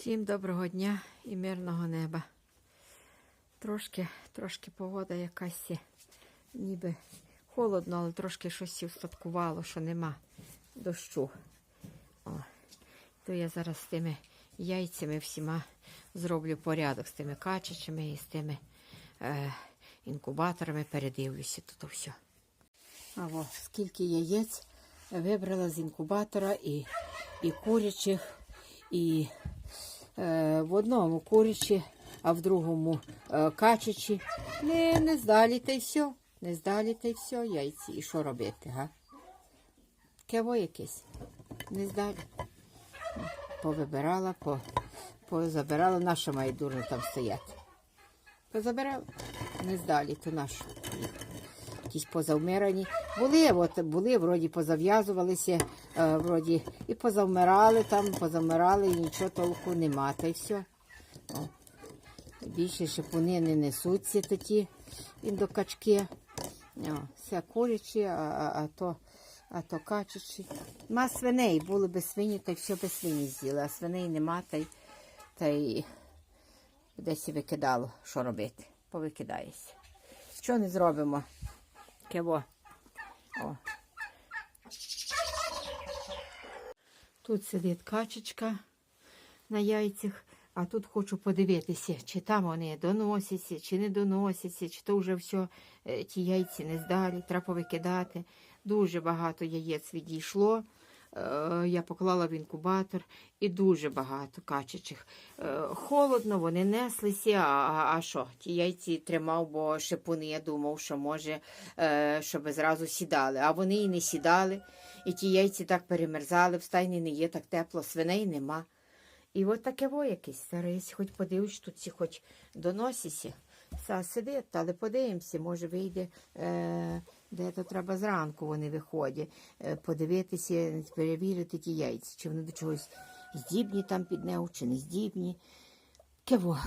Всім доброго дня і мирного неба. Трошки, трошки погода якась ніби холодно, але трошки щось і встаткувало, що нема дощу. О, то я зараз з тими яйцями всіма зроблю порядок з тими качачами і з тими е, інкубаторами передивлюся тут все. А о, скільки яєць вибрала з інкубатора і, і курячих, і в одному курячі, а в другому е, качачі. Не, не здалі та й все. Не здалі та й все, яйці. І що робити, га? Кево якесь. Не здалі. Повибирала, по, позабирала, наша має дурно там стояти. Позабирала. Не здалі, то нашу. Якісь позавмирані. Були, от, були, вроді позав'язувалися, е, вроді і позавмирали там, позавмирали, і нічого толку нема, та й все. О. Більше шипуни не несуться такі індокачки. О, все курячі, а, а, а то, а то качачі. Ма свиней, були би свині, та й все без свині з'їли, а свиней нема, та й, та й десь викидало, що робити. Повикидається. Що не зробимо? Кево. О. Тут сидить качечка на яйцях, а тут хочу подивитися, чи там вони доносяться, чи не доносяться, чи то вже все е, ті яйці не здалі, треба повикидати. Дуже багато яєць відійшло. Е, Я поклала в інкубатор і дуже багато качачих. Е, Холодно, вони неслися. А, а, що? Ті яйці тримав, бо шипуни, я думав, що може, е, щоб зразу сідали. А вони і не сідали. І ті яйці так перемерзали, в стайні не є так тепло, свиней нема. І от таке во якесь. Зараз хоч подивлюсь, тут ці хоч доносися. Са сидить, але подивимося, може вийде, е, де то треба зранку вони виходять. Е, подивитися, перевірити ті яйця, чи вони до чогось здібні там під нею, чи не здібні. Кево.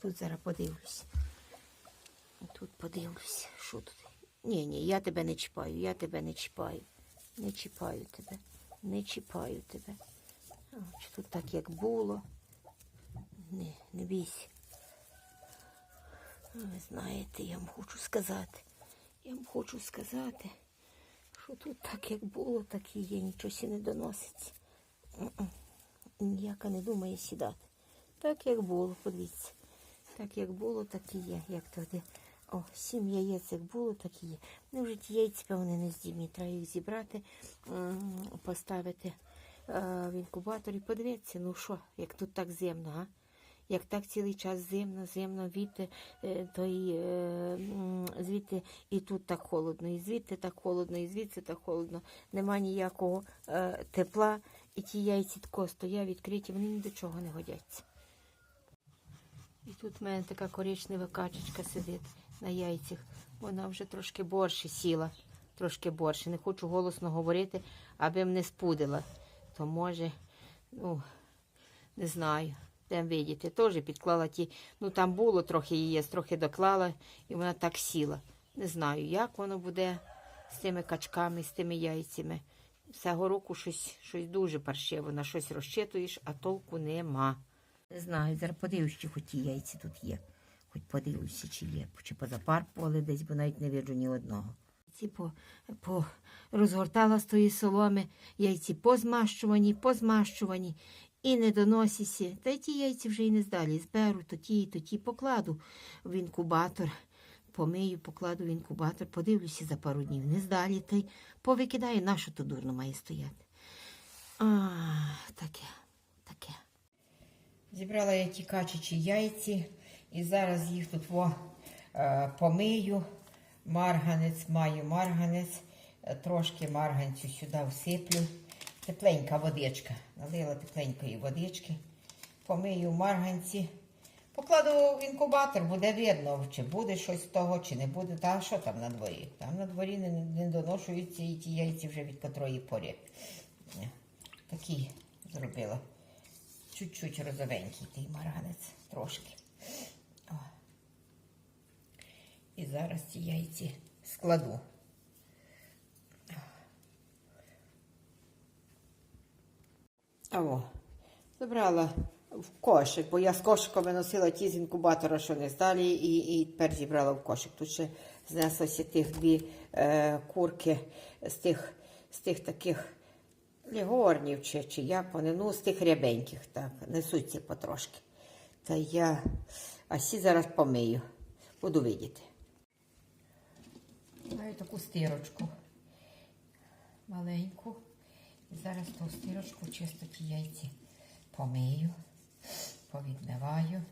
Тут зараз подивлюсь. Тут подивлюсь, що тут. Ні, ні, я тебе не чіпаю, я тебе не чіпаю. Не чіпаю тебе, не чіпаю тебе. Чи тут так, як було. Не, не бійся. Ви знаєте, я вам хочу сказати. Я вам хочу сказати, що тут так, як було, так і є, нічого не доноситься. Ніяка не думає сідати. Так, як було, подивіться. Так, як було, так і є. Як тоді. О, сім яєць як було, так і є. Ну, вже ті яйця, певне, не здібні. Треба їх зібрати, поставити е, в інкубатор і подивитися, ну що, як тут так зимно, а? Як так цілий час зимно, зимно, віти, е, то і е, звідти і тут так холодно, і звідти так холодно, і звідси так холодно. Нема ніякого е, тепла, і ті яйці тако стоять відкриті, вони ні до чого не годяться. І тут в мене така коричнева качечка сидить на яйцях. Вона вже трошки борше сіла, трошки борше. Не хочу голосно говорити, аби мене спудила. То може, ну, не знаю. Там видіти, теж підклала ті, ну там було трохи яєць, трохи доклала, і вона так сіла. Не знаю, як воно буде з тими качками, з тими яйцями. Цього року щось, щось дуже паршиво, на щось розчитуєш, а толку нема. Не знаю, зараз подивлюсь, чи хоч ті яйці тут є. Хоч подивлюся, чи є, чи позапарпували десь, бо навіть не виджу ні одного. Ці по, по розгортала з тої соломи, яйці позмащувані, позмащувані і не доносяться. Та й ті яйці вже й не здалі. Зберу то ті, то покладу в інкубатор. Помию, покладу в інкубатор, подивлюся за пару днів. Не здалі, та й повикидаю, нащо то дурно має стояти. А, таке, таке. Зібрала я ті качачі яйці і зараз їх тут во, е, помию. Марганець, маю марганець, е, трошки марганцю сюди всиплю. Тепленька водичка. Налила тепленької водички. Помию марганці. Покладу в інкубатор, буде видно, чи буде щось з того, чи не буде. Та що там на дворі? Там на дворі не, не доношуються і ті яйці вже від котрої порі. Такі зробила. Чуть-чуть розовенький той марганець, трошки. О. І зараз ці яйці складу. О, забрала в кошик, бо я з кошиками носила ті з інкубатора, що не здалі, і, і тепер зібрала в кошик. Тут ще знеслося тих дві е, курки з тих, з тих таких лігорнів, чи, чи як вони, ну, з тих рябеньких, так, несуться потрошки. Та я а зараз помию. Буду видіти. Маю таку стирочку маленьку. І зараз ту стирочку чисто ті яйці помию, повідмиваю.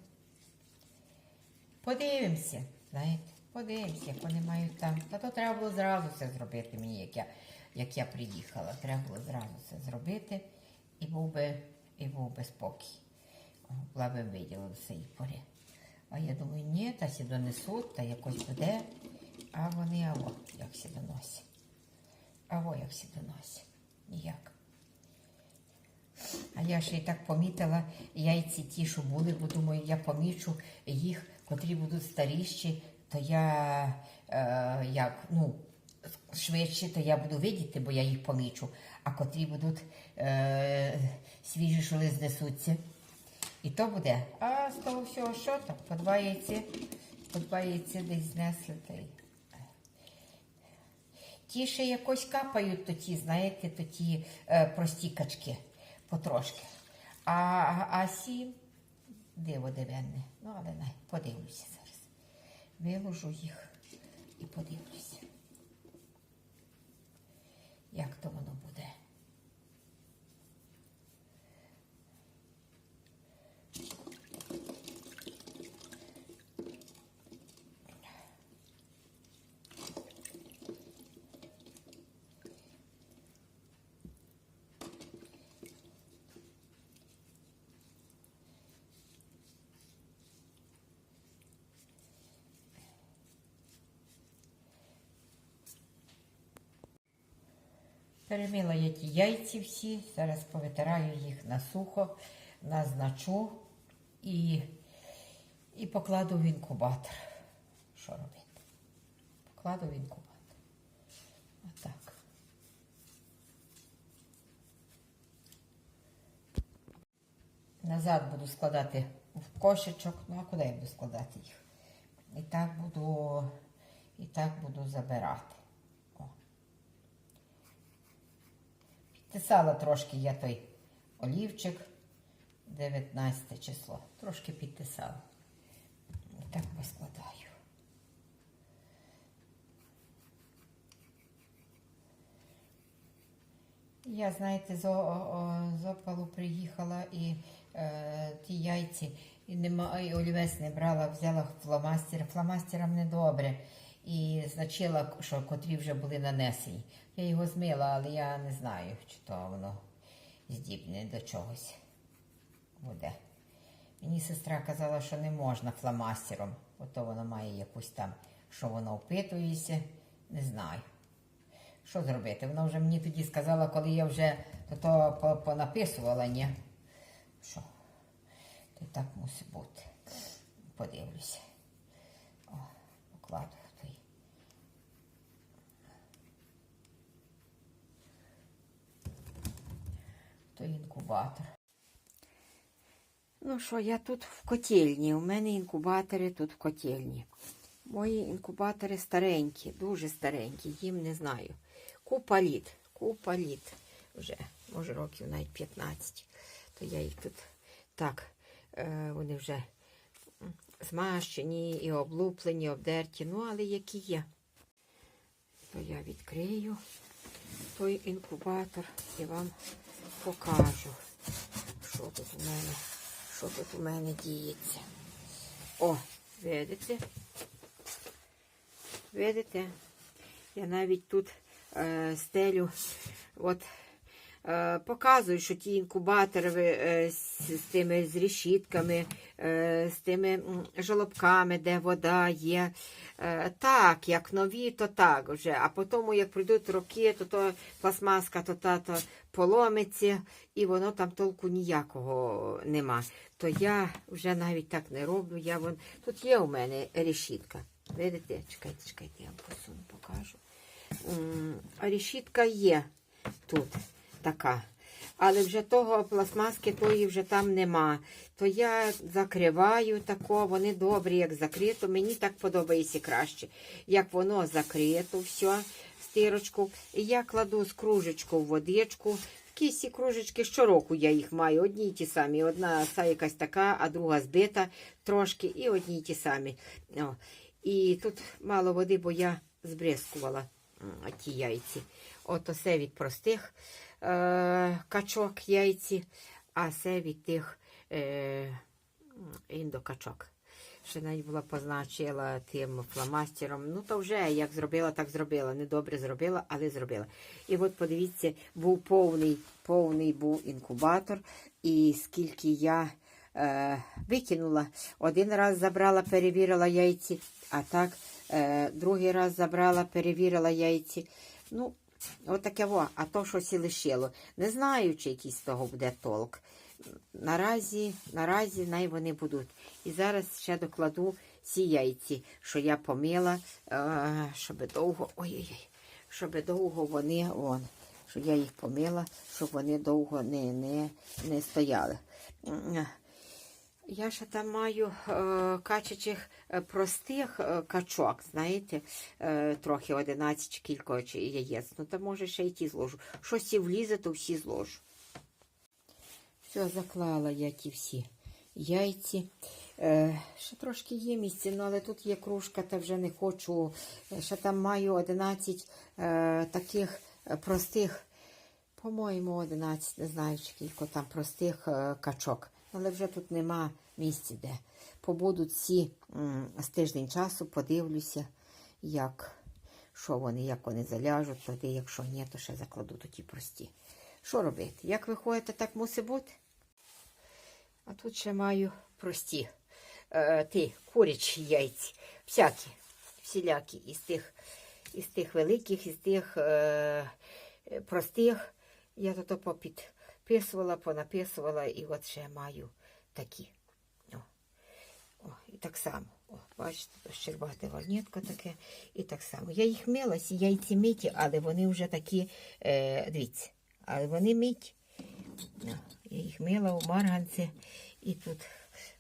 Подивимося, знаєте, подивимося, як вони мають там. Та то треба було зразу це зробити мені, як я, як я приїхала. Треба було зразу це зробити і був би, і був би спокій. Була би виділа все і порі. А я думаю, ні, та сі донесуть, та якось буде. А вони аво, як сі доносять. Аво, як сі доносять. Ніяк. А я ще й так помітила яйці ті, що були, бо думаю, я помічу їх, котрі будуть старіші, то я е, як, ну, швидше, то я буду видіти, бо я їх помічу. А котрі будуть е, свіжі, що ли знесуться. І то буде. А з того всього, що там? По два яйці, по два яйці десь знесли. Ті ще якось капають, то знаєте, то ті е, прості качки потрошки. А, а, сім диво дивенне. Ну, але не, подивлюся зараз. Виложу їх і подивлюся. Як то воно буде. Перемила я ті яйці всі, зараз повитираю їх на сухо, назначу і, і покладу в інкубатор. Що робити? Покладу в інкубатор. Отак. Назад буду складати в кошечок. Ну, а куди я буду складати їх? І так буду, і так буду забирати. О. Підтисала трошки я той олівчик, 19 число. Трошки підтисала. Так поскладаю. Я, знаєте, з, о- о- з опалу приїхала і е, ті яйці, і, нема, і олівець не брала, взяла фломастер. Фломастером недобре. І значила, що котрі вже були нанесені. Я його змила, але я не знаю, чи то воно здібне до чогось буде. Мені сестра казала, що не можна фломастером, бо то воно має якусь там, що воно впитується, не знаю. Що зробити? Вона вже мені тоді сказала, коли я вже то понаписувала, ні. Що? То так мусить бути. Подивлюся. О, покладу в той. інкубатор. Ну що, я тут в котельні. У мене інкубатори тут в котельні. Мої інкубатори старенькі, дуже старенькі, їм не знаю. Купа літ, купа літ вже, може років навіть 15. То я їх тут так, е, вони вже змащені і облуплені, обдерті, ну але які є. То я відкрию той інкубатор і вам покажу, що тут у мене, що тут у мене діється. О, видите? Видите? Я навіть тут е, стелю, от показую, що ті інкубатори е, з, тими з решітками, е, з тими жолобками, де вода є. Е, так, як нові, то так вже. А потім, як пройдуть роки, то, то пластмаска то, та, то поломиться, і воно там толку ніякого нема. То я вже навіть так не роблю. Я вон... Тут є у мене решітка. Видите? Чекайте, чекайте, я вам посуну, покажу. Решітка є тут така. але вже того пластмаски тої вже там нема. То я закриваю тако, вони добрі, як закрито. Мені так подобається краще. Як воно закрито, все, стирочку. І я кладу з кружечку в водичку. Кісі кружечки щороку я їх маю. Одні й ті самі. Одна ця якась така, а друга збита трошки, і одні й ті самі. О. І тут мало води, бо я збризкувала м, ті яйці. От оце від простих е, качок яйці, а це від тих е, індокачок. Ще навіть була позначила тим фломастером. Ну, то вже як зробила, так зробила. Недобре зробила, але зробила. І от подивіться, був повний, повний був інкубатор, і скільки я е, викинула. Один раз забрала, перевірила яйці, а так, другий раз забрала, перевірила яйці. Ну, отаке во, а то щось і лишило. Не знаю, чи якийсь того буде толк. Наразі, наразі най вони будуть. І зараз ще докладу ці яйці, що я помила, е, щоб довго. Ой-ой-ой, щоб довго вони, вон, що я їх помила, щоб вони довго не, не, не стояли. Я ще там маю е, качачих е, простих е, качок, знаєте, е, трохи 11 чи кілька яєць. Ну, то може ще й ті зложу. Щось і влізе, то всі зложу. Все, заклала я ті всі яйці. Е, ще трошки є місце, ну, але тут є кружка, та вже не хочу. Е, Ще там маю 11 е, таких е, простих, по-моєму, 11, не знаю, чи кілько там простих е, качок. Але вже тут нема місця де. Побудуть всі з тиждень часу, подивлюся, як, що вони, як вони заляжуть, тоді, якщо ні, то ще закладу такі прості. Що робити? Як ви ходите, так мусить бути. А тут ще маю прості е, ті курячі яйці. Всякі, всілякі, із тих, із тих великих, із тих е, простих. Я тут попідписувала, понаписувала, і от ще маю такі. О. О, і так само. О, бачите, то щербате варнітко таке. І так само. Я їх мила, ці яйці миті, але вони вже такі, е, дивіться, але вони миті. Я їх мила у марганці. І тут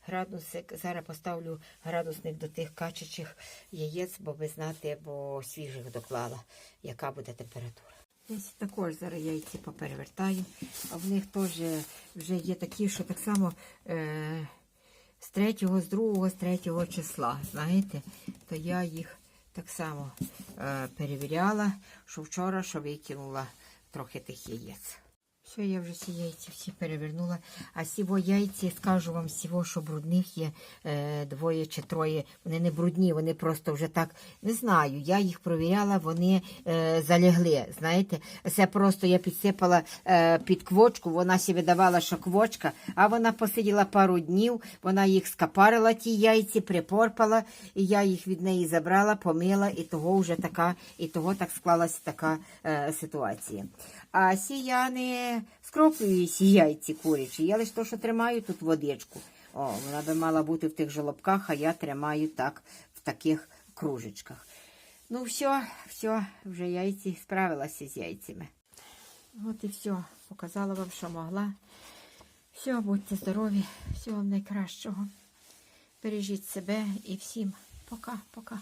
градусик. Зараз поставлю градусник до тих качачих яєць, бо ви знати, бо свіжих доклала, яка буде температура. Я також зараз я ці поперевертаю, а в них теж вже є такі, що так само е, з третього, з другого, з 3 числа, знаєте, то я їх так само е, перевіряла, що вчора, що викинула трохи тих яєць. Все, я вже ці яйці всі перевернула. А сіво яйці, скажу вам, сіво, що брудних є е, двоє чи троє. Вони не брудні, вони просто вже так не знаю. Я їх провіряла, вони е, залягли. Знаєте, це просто я підсипала е, під квочку, вона сі видавала, що квочка, а вона посиділа пару днів, вона їх скапарила, ті яйці, припорпала, і я їх від неї забрала, помила, і того вже така, і того так склалася така е, ситуація. А сі скроплюю яйці курячі, я лише то, що тримаю тут водичку. О, вона би мала бути в тих жолобках, а я тримаю так в таких кружечках. Ну, все, все, вже яйці справилася з яйцями. От і все. Показала вам, що могла. Все, будьте здорові, всього вам найкращого. Бережіть себе і всім пока-пока.